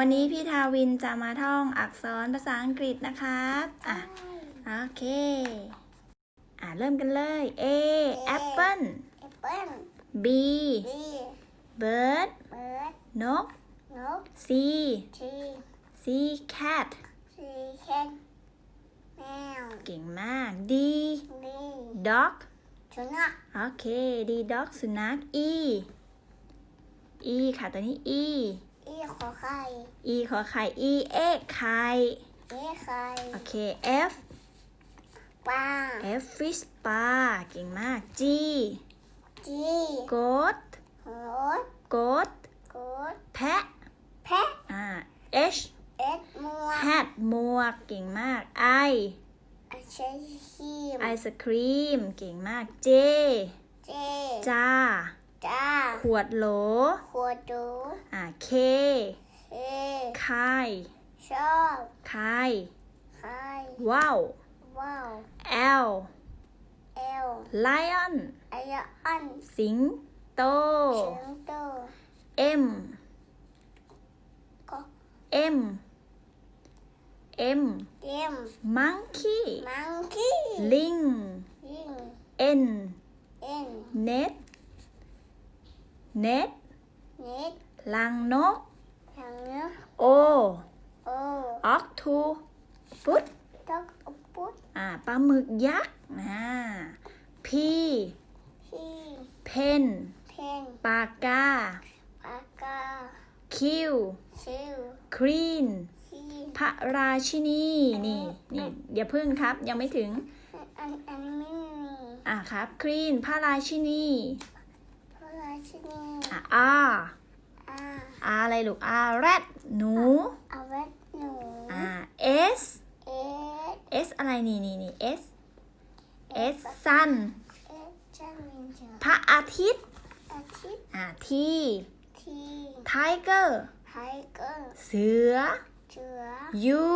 วันนี้พี่ทาวินจะมาท่องอักษรภาษาอังกฤษนะครับอะโอเค อะเริ่มกันเลย A apple แอปเปิ้ล B บี bird เบิร์ดนก นก C ที C cat ซีเคนแมวเก่งมาก D ดี dog สุนัขโอเค D dog สุนัข E E ค่ะตัวนี้ E อีขอไข่ E ขอไข่ E egg ไข่เอไข่โอเค F ปลา F fish ปลาเก่งมาก G จี goat โหด goat กดแพะแพะอ่า H เอ็ดมัว hat หมวกเก่งมาก I อาเชชีมไอศครีมเก่งมาก J เจจ้าจ้าข วดโหล ขวดดูอ่า K เอไข่ชอบไข่ไข่ว้าว ว้าว L เอล lion อายาอันสิงโต เชิงโต M ก็ M M เกม monkey มังคี้ลิง ยิง N เอ็น net net เน็ตลังนกทางเนื้อ O โอ octopus ตกอุปุตอ่าปลาหมึกยักษ์อ่า P ฮี pen เพนปากกาปากกา Q ชิว queen ฮีพระราชินี นี่นี่อย่าพึ่งครับยังไม่ถึง อันอันมินนี่อ่าครับ queen พระราชินี พระราชินีอ่า R อา R อะไรลูก R rat หนูเอาไว้หนูอ่า S เอส S อะไรนี่นี่นี่ S S sun เอสจะมินเจอพระอาทิตย์อาทิตย์อ่า T ที tiger ไทเกอร์เสือเชือ U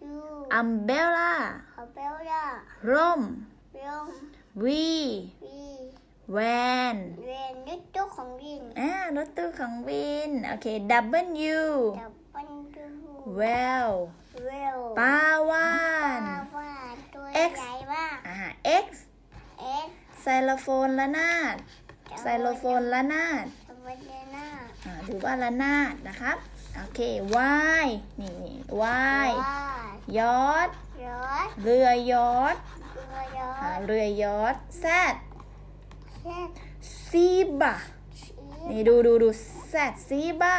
ยู umbrella คาเบลดาร่มเรียม V วี van เรียนยุทธ ของวินอ่ารถตู้ของวิน โอเค W ดับบันดู well เวลปลาวาปลาน ว่าตัว X ใหญ่มาก อ่า X เอสไซโลโฟนละนาดไซโลโฟนละนาดสวัสดีนะอ่าหรือว่าละนาดนะครับ โอเค Y นี่นี่ Y ว้ายยอด รถเรือยอดเรือยออ่าดเรือยอด Z เช็ดซีบะชี นี่ดูดูดู Z ซีบะ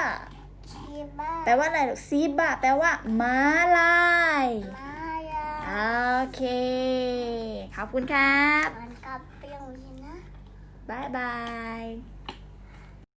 ชีบ้าแปลว่าอะไรลูกซีบะแปลว่าม้าลายมายาโอเค ขอบคุณครับมันกับเปรี้ยวนี่นะบ๊ายบาย